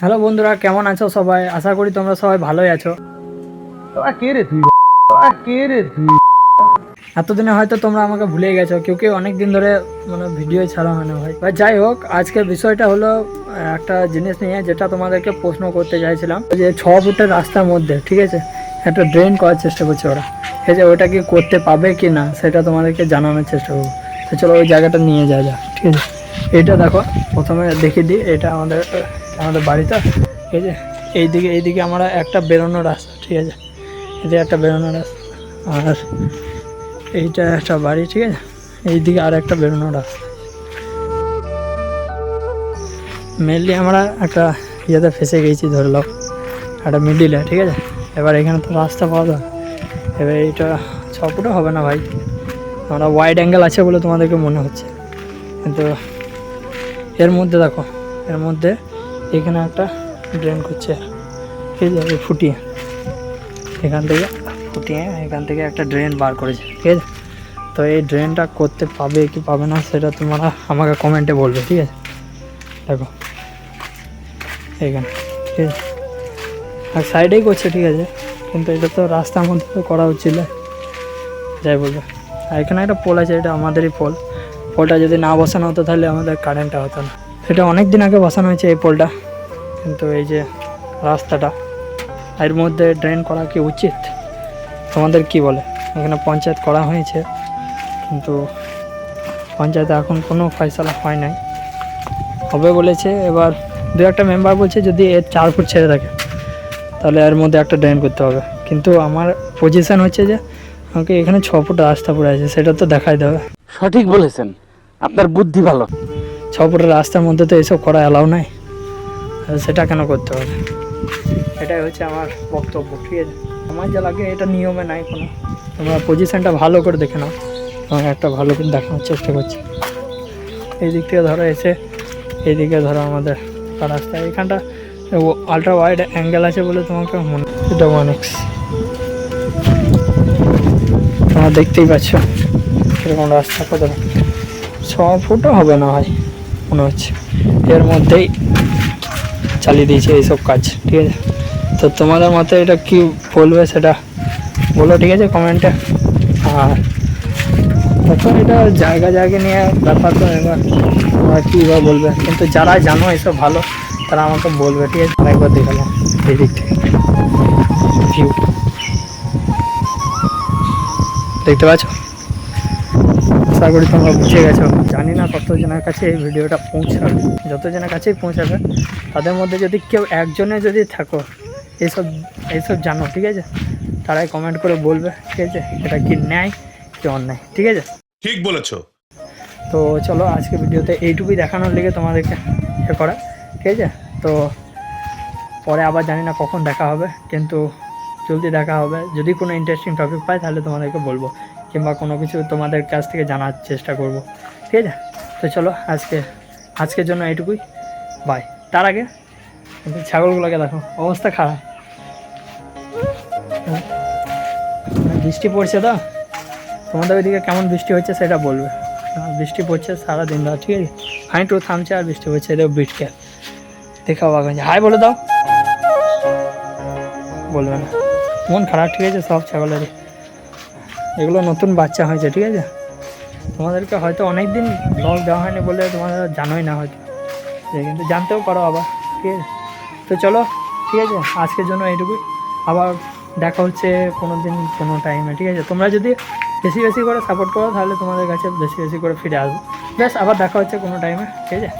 Hello বন্ধুরা কেমন আছো সবাই? আশা করি তোমরা সবাই ভালোই আছো। কে রে তুই? কে রে তুই? এতদিনে হয়তো তোমরা আমাকে ভুলে গেছো কেউ কেউ অনেক দিন ধরে মানে ভিডিও ছাড়া হয় না ভাই। বা যাই হোক আজকের বিষয়টা হলো একটা জিনিস নিয়ে যেটা তোমাদেরকে প্রশ্ন করতে চাইছিলাম। যে ছ ফুটের রাস্তার মধ্যে ঠিক আছে? একটা ড্রেন করার চেষ্টা করছে ওরা। এই যে ওটা কি করতে পাবে কি না সেটা তোমাদেরকে জানানোর চেষ্টা করব। তো চলো ওই জায়গাটা নিয়ে যাওয়া যাক ঠিক আছে? এটা দেখো প্রথমে দেখিয়ে দিই এটা আমাদের আমাদের বাড়িতে ঠিক আছে এইদিকে এইদিকে আমরা একটা বেরোনোর রাস্তা, ঠিক আছে? এই একটা বেরোনোর রাস্তা, আর এইটা একটা বাড়ি, ঠিক আছে? এইদিকে আর একটা বেরোনোর রাস্তা। মেনলি আমরা একটা ইয়েতে ফেসে গেছি, ধরে নাও, একটা মিডিলে ঠিক আছে? এবার এখানে তো রাস্তা পাওয়া যায় এবার এইটা ছ ফুটও হবে না ভাই? আমরা ওয়াইড অ্যাঙ্গেল আছে বলে তোমাদেরকে মনে হচ্ছে। কিন্তু এর মধ্যে দেখো, এর মধ্যে এখানে একটা ড্রেন করছে। ঠিক আছে ফুটিয়ে। এখান থেকে ফুটিয়ে এখান থেকে একটা ড্রেন বার করেছে। ঠিক আছে? তো এই ড্রেনটা করতে পাবে কি পাবে না, সেটা তোমরা আমাকে কমেন্টে বলবে, ঠিক আছে? দেখো। এখানে, ঠিক আছে? আর সাইডেই করছে, ঠিক আছে? কিন্তু এটা তো রাস্তার মধ্যে তো করা হচ্ছিল যাই বলবে আর এখানে একটা পোল আছে, এটা আমাদেরই পোল। পোলটা যদি না বসানো হতো তাহলে আমাদের কারেন্টটা হতো না। সেটা অনেক দিন আগে বসানো হয়েছে এই পোলটা। কিন্তু এই যে রাস্তাটা এর মধ্যে ড্রেন করা কি উচিত? তোমাদের কি বলে? এখানে পঞ্চায়েত করা হয়েছে কিন্তু পঞ্চায়েতে এখন কোনো ফয়সলা হয় নাই। হবে বলেছে এবার দু একটা মেম্বার বলছে যদি এর চার ফুট ছেড়ে থাকে তাহলে এর মধ্যে একটা ড্রেন করতে হবে। কিন্তু আমার পজিশন হচ্ছে যে আমাকে এখানে ছ ফুট রাস্তা পড়ে আছে সেটা তো দেখাই দেবে সঠিক বলেছেন। আপনার বুদ্ধি ভালো। ছ ফুটের রাস্তার মধ্যে তো এসব করা অ্যালাউ নাই। সেটা কেন করতে হবে? এটাই হচ্ছে আমার বক্তব্য, ঠিক আছে? আমার যা লাগে এটা নিয়মে নাই কোনো। তোমরা পজিশনটা ভালো করে দেখে নাও। তোমাকে একটা ভালো করে দেখানোর চেষ্টা করছি। এই দিক থেকে ধরো এসে এইদিকে ধরো আমাদের রাস্তা। এখানটা আলট্রা ওয়াইড অ্যাঙ্গেল আছে বলে তোমাকে মনে এটা ওয়ান এক্স তোমরা দেখতেই পাচ্ছ এরকম রাস্তা কত ছ ফুটও হবে না হয়, মনে হচ্ছে। এর মধ্যেই চালিয়ে দিয়েছে এইসব কাজ, ঠিক আছে? তো তোমাদের মতে এটা কি বলবে সেটা? বলো, ঠিক আছে কমেন্টে আর তখন এটা জায়গা জায়গা নিয়ে ব্যাপার তো এবার তোমরা কী বা বলবে। কিন্তু যারা জানো এসব ভালো, তারা আমাকে বলবে, ঠিক আছে? একবার দেখালাম এই দিক থেকে। দেখতে পাচ্ছ? আশা করি তোমরা বুঝে গেছো? জানি না কত জনের কাছে এই ভিডিওটা পৌঁছাবে। যত জনের কাছেই পৌঁছাবে তাদের মধ্যে যদি কেউ একজনে যদি থাকো এইসব এইসব জানো ঠিক আছে? তারাই কমেন্ট করে বলবে ঠিক আছে? এটা কি ন্যায় কি অন্যায় ঠিক আছে? ঠিক বলেছ। তো চলো আজকে ভিডিওতে এইটুকুই দেখানোর লেগে তোমাদেরকে এ করা ঠিক আছে? তো পরে আবার জানি না কখন দেখা হবে কিন্তু জলদি দেখা হবে। যদি কোনো ইন্টারেস্টিং টপিক পাই তাহলে তোমাদেরকে বলব। কিংবা কোনো কিছু তোমাদের কাছ থেকে জানার চেষ্টা করব। ঠিক আছে? তো চলো আজকে, আজকের জন্য এইটুকুই। বাই তার আগে ছাগলগুলোকে দেখো, অবস্থা খারাপ। হ্যাঁ। বৃষ্টি পড়ছে তো? তোমাদের ওইদিকে কেমন বৃষ্টি হচ্ছে সেটা বলবে। বৃষ্টি পড়ছে সারা দিন রাত ঠিক আছে? হাইটু থামছে আর বৃষ্টি পড়ছে, এদের বিটকে। দেখাও বাগান হাই, বলে দাও। বলবে না। মন খারাপ, ঠিক আছে? সব ছাগলেরই। এগুলো নতুন বাচ্চা হয়েছে, ঠিক আছে? তোমাদেরকে হয়তো অনেক দিন ব্লগ দেওয়া হয়নি বলে তোমাদের জানোই না হয়তো। কিন্তু জানতেও পারো আবার, ঠিক আছে? তো চলো, ঠিক আছে? আজকের জন্য এইটুকুই। আবার দেখা হচ্ছে কোনো দিন কোনো টাইমে ঠিক আছে? তোমরা যদি বেশি বেশি করে সাপোর্ট করো, তাহলে তোমাদের কাছে বেশি বেশি করে ফিরে আসব। ব্যাস, আবার দেখা হচ্ছে কোনো টাইমে ঠিক আছে?